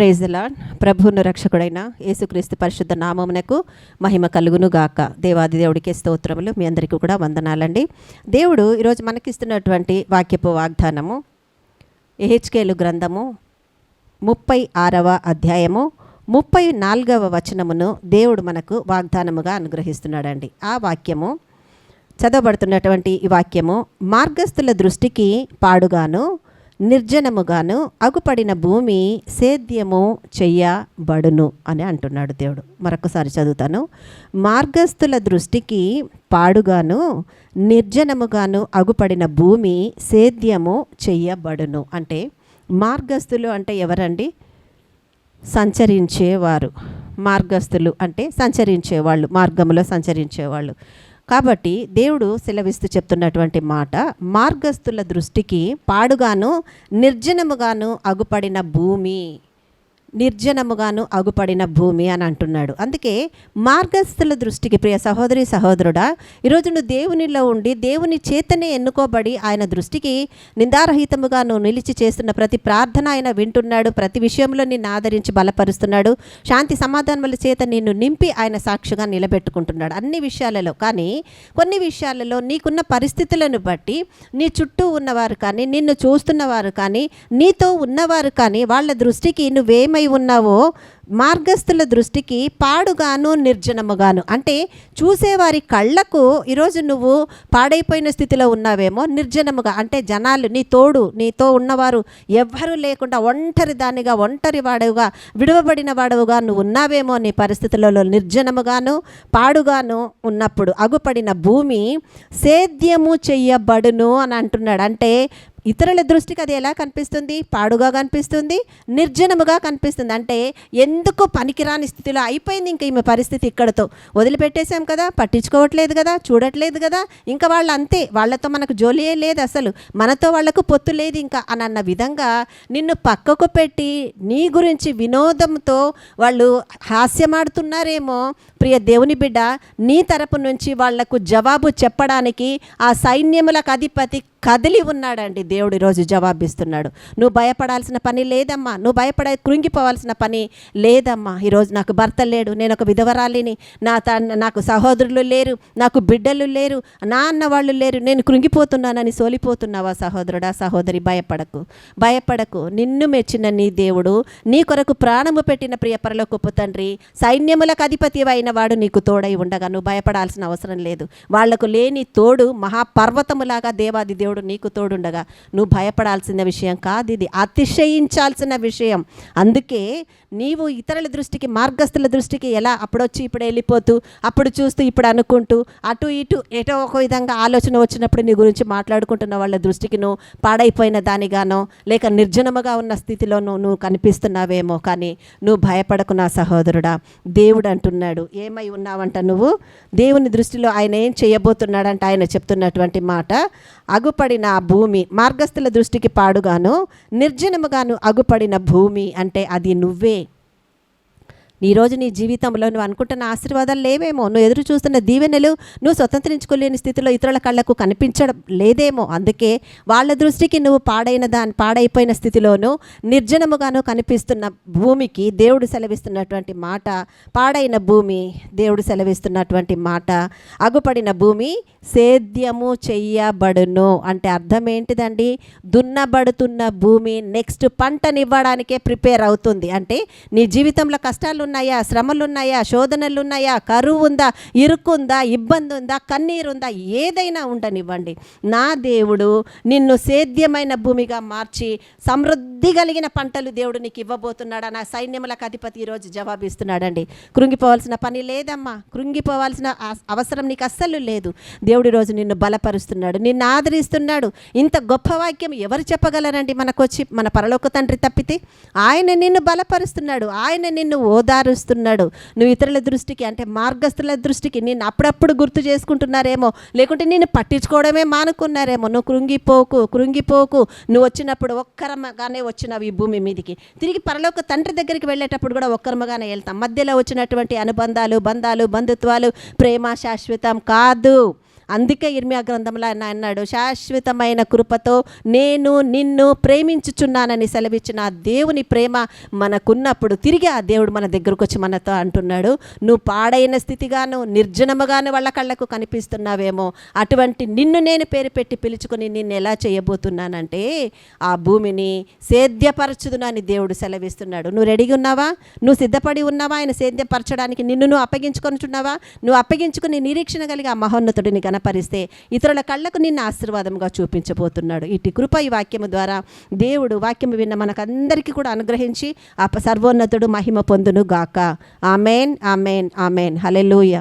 Praise lord ప్రభువును రక్షకుడైన యేసుక్రీస్తు పరిశుద్ధ నామమునకు మహిమ కలుగును గాక దేవాది దేవుడికి స్తోత్రములు. మీ అందరికీ కూడా వందనాలండి. దేవుడు ఈరోజు మనకిస్తున్నటువంటి వాక్యపు వాగ్దానము ఎహెచ్కేలు గ్రంథము ముప్పై ఆరవ అధ్యాయము ముప్పై నాలుగవ వచనమును దేవుడు మనకు వాగ్దానముగా అనుగ్రహిస్తున్నాడండి. ఆ వాక్యము చదవబడుతున్నటువంటి ఈ వాక్యము మార్గస్థుల దృష్టికి పాడుగాను నిర్జనముగాను అగుపడిన భూమి సేద్యము చెయ్యబడును అని అంటున్నాడు దేవుడు. మరొకసారి చదువుతాను. మార్గస్థుల దృష్టికి పాడుగాను నిర్జనముగాను అగుపడిన భూమి సేద్యము చెయ్యబడును. అంటే మార్గస్థులు అంటే ఎవరండి? సంచరించేవారు. మార్గస్థులు అంటే సంచరించేవాళ్ళు మార్గములో సంచరించేవాళ్ళు. కాబట్టి దేవుడు సెలవిస్తూ చెప్తున్నటువంటి మాట మార్గస్థుల దృష్టికి పాడుగాను నిర్జనముగాను అగుపడిన భూమి. నిర్జనముగాను అగుపడిన భూమి అని అంటున్నాడు. అందుకే మార్గస్థుల దృష్టికి ప్రియ సహోదరి సహోదరుడా ఈరోజు నువ్వు దేవునిలో ఉండి దేవుని చేతనే ఎన్నుకోబడి ఆయన దృష్టికి నిందారహితముగా నువ్వు నిలిచి చేస్తున్న ప్రతి ప్రార్థన ఆయన వింటున్నాడు. ప్రతి విషయంలో నిన్ను ఆదరించి బలపరుస్తున్నాడు. శాంతి సమాధానముల చేత నిన్ను నింపి ఆయన సాక్షిగా నిలబెట్టుకుంటున్నాడు. అన్ని విషయాలలో కానీ కొన్ని విషయాలలో నీకున్న పరిస్థితులను బట్టి నీ చుట్టూ ఉన్నవారు కానీ నిన్ను చూస్తున్నవారు కానీ నీతో ఉన్నవారు కానీ వాళ్ళ దృష్టికి నువ్వేమై ఉన్నావో మార్గస్థుల దృష్టికి పాడుగాను నిర్జనముగాను. అంటే చూసేవారి కళ్ళకు ఈరోజు నువ్వు పాడైపోయిన స్థితిలో ఉన్నావేమో నిర్జనముగా. అంటే జనాలు నీ తోడు నీతో ఉన్నవారు ఎవ్వరూ లేకుండా ఒంటరి దానిగా ఒంటరి వాడవుగా విడువబడిన వాడవుగా నువ్వు ఉన్నావేమో నీ పరిస్థితులలో నిర్జనముగాను పాడుగాను ఉన్నప్పుడు. అగుపడిన భూమి సేద్యము చెయ్యబడును అని అంటున్నాడు. అంటే ఇతరుల దృష్టికి అది ఎలా కనిపిస్తుంది? పాడుగా కనిపిస్తుంది నిర్జనముగా కనిపిస్తుంది. అంటే ఎందుకు పనికిరాని స్థితిలో అయిపోయింది ఇంకా ఈమె పరిస్థితి ఇక్కడతో. వదిలిపెట్టేశాం కదా పట్టించుకోవట్లేదు కదా చూడట్లేదు కదా ఇంకా వాళ్ళు అంతే వాళ్ళతో మనకు జోలియే లేదు అసలు. మనతో వాళ్ళకు పొత్తు లేదు ఇంకా అని అన్న విధంగా నిన్ను పక్కకు పెట్టి నీ గురించి వినోదంతో వాళ్ళు హాస్యమాడుతున్నారేమో. ప్రియ దేవుని బిడ్డ నీ తరపు నుంచి వాళ్ళకు జవాబు చెప్పడానికి ఆ సైన్యములకు అధిపతి కదిలి ఉన్నాడండి దేవుడు ఈరోజు జవాబిస్తున్నాడు. నువ్వు భయపడాల్సిన పని లేదమ్మా. నువ్వు భయపడ కృంగిపోవాల్సిన పని లేదమ్మా. ఈరోజు నాకు భర్త లేడు. నేను ఒక విధవరాలిని. నా త నాకు సహోదరులు లేరు. నాకు బిడ్డలు లేరు. నాన్న వాళ్ళు లేరు. నేను కృంగిపోతున్నానని సోలిపోతున్నావా సహోదరుడా? సహోదరి భయపడకు. భయపడకు. నిన్ను మెచ్చిన నీ దేవుడు నీ కొరకు ప్రాణము పెట్టిన ప్రియ పరలోకపు తండ్రి సైన్యములకు అధిపతి అయిన వాడు నీకు తోడై ఉండగా నువ్వు భయపడాల్సిన అవసరం లేదు. వాళ్ళకు లేని తోడు మహాపర్వతములాగా దేవాది దేవుడు నీకు తోడుండగా. నువ్వు భయపడాల్సిన విషయం కాదు ఇది. అతిశయించాల్సిన విషయం. అందుకే నీవు ఇతరుల దృష్టికి మార్గస్థుల దృష్టికి ఎలా అప్పుడొచ్చి ఇప్పుడు వెళ్ళిపోతూ అప్పుడు చూస్తూ ఇప్పుడు అనుకుంటూ అటు ఇటు ఏటో ఒక విధంగా ఆలోచన వచ్చినప్పుడు నీ గురించి మాట్లాడుకుంటున్న వాళ్ళ దృష్టికి నువ్వు పాడైపోయిన దానిగానో లేక నిర్జనముగా ఉన్న స్థితిలోనూ నువ్వు కనిపిస్తున్నావేమో కానీ నువ్వు భయపడకు నా సహోదరుడా. దేవుడు అంటున్నాడు. ఏమై ఉన్నావంట నువ్వు? దేవుని దృష్టిలో ఆయన ఏం చేయబోతున్నాడంట ఆయన చెప్తున్నటువంటి మాట. అగు అగుపడిన భూమి మార్గస్థుల దృష్టికి పాడుగాను నిర్జనముగాను అగుపడిన భూమి అంటే అది నువ్వే. ఈరోజు నీ జీవితంలో నువ్వు అనుకుంటున్న ఆశీర్వాదాలు లేవేమో. నువ్వు ఎదురు చూస్తున్న దీవెనలు నువ్వు స్వతంత్రించుకోలేని స్థితిలో ఇతరుల కళ్ళకు కనిపించడం లేదేమో. అందుకే వాళ్ళ దృష్టికి నువ్వు పాడైన దాని పాడైపోయిన స్థితిలోనూ నిర్జనముగాను కనిపిస్తున్న భూమికి దేవుడు సెలవిస్తున్నటువంటి మాట పాడైన భూమి దేవుడు సెలవిస్తున్నటువంటి మాట అగుపడిన భూమి సేద్యము చెయ్యబడును అంటే అర్థం ఏంటిదండి? దున్నబడుతున్న భూమి నెక్స్ట్ పంటనివ్వడానికే ప్రిపేర్ అవుతుంది. అంటే నీ జీవితంలో కష్టాలు ఉన్నాయా? శ్రమలున్నాయా? శోధనలున్నాయా? కరువు ఉందా ఇరుక్కుందా ఇబ్బంది ఉందా కన్నీరుందా? ఏదైనా ఉండనివ్వండి. నా దేవుడు నిన్ను సేద్యమైన భూమిగా మార్చి సమృద్ధి కలిగిన పంటలు దేవుడు నీకు ఇవ్వబోతున్నాడా? నా సైన్యములకు అధిపతి ఈరోజు జవాబిస్తున్నాడండి. కృంగిపోవాల్సిన పని లేదమ్మా. కృంగిపోవాల్సిన అవసరం నీకు అస్సలు లేదు. దేవుడు ఈరోజు నిన్ను బలపరుస్తున్నాడు. నిన్ను ఆదరిస్తున్నాడు. ఇంత గొప్ప వాక్యం ఎవరు చెప్పగలరండి మనకొచ్చి మన పరలోక తండ్రి తప్పితే? ఆయన నిన్ను బలపరుస్తున్నాడు. ఆయన నిన్ను ఓదా ఓదారుస్తున్నాడు నువ్వు ఇతరుల దృష్టికి అంటే మార్గస్థుల దృష్టికి నేను అప్పుడప్పుడు గుర్తు చేసుకుంటున్నారేమో లేకుంటే నేను పట్టించుకోవడమే మానుకున్నారేమో. నువ్వు కృంగిపోకు కృంగిపోకు. నువ్వు వచ్చినప్పుడు ఒక్కరమగానే వచ్చినావు ఈ భూమి మీదికి. తిరిగి పరలోక తండ్రి దగ్గరికి వెళ్ళేటప్పుడు కూడా ఒక్కరమగానే వెళ్తాం. మధ్యలో వచ్చినటువంటి అనుబంధాలు బంధాలు బంధుత్వాలు ప్రేమ శాశ్వతం కాదు. అందుకే ఇర్మియా గ్రంథంలో ఆయన అన్నాడు శాశ్వతమైన కృపతో నేను నిన్ను ప్రేమించుచున్నానని సెలవిచ్చిన ఆ దేవుని ప్రేమ మనకున్నప్పుడు తిరిగి ఆ దేవుడు మన దగ్గరకు వచ్చి మనతో అంటున్నాడు నువ్వు పాడైన స్థితిగాను నిర్జనముగాను వాళ్ళ కళ్ళకు కనిపిస్తున్నావేమో అటువంటి నిన్ను నేను పేరు పెట్టి పిలుచుకొని నిన్ను ఎలా చేయబోతున్నానంటే ఆ భూమిని సేద్యపరచుదును అని దేవుడు సెలవిస్తున్నాడు. నువ్వు రెడీగా ఉన్నావా? నువ్వు సిద్ధపడి ఉన్నావా? ఆయన సేద్యపరచడానికి నిన్ను నువ్వు అప్పగించుకొనిచున్నావా నువ్వు అప్పగించుకుని నిరీక్షణ కలిగి ఆ మహోన్నతుడిని కనపరిస్తే ఇతరుల కళ్ళకు నిన్ను ఆశీర్వాదంగా చూపించబోతున్నాడు. ఇటు కృప ఈ వాక్యము ద్వారా దేవుడు వాక్యము విన్న మనకందరికీ కూడా అనుగ్రహించి ఆ సర్వోన్నతుడు మహిమ పొందును గాక ఆమెన్ ఆమెన్ ఆమెన్. హలెలూయ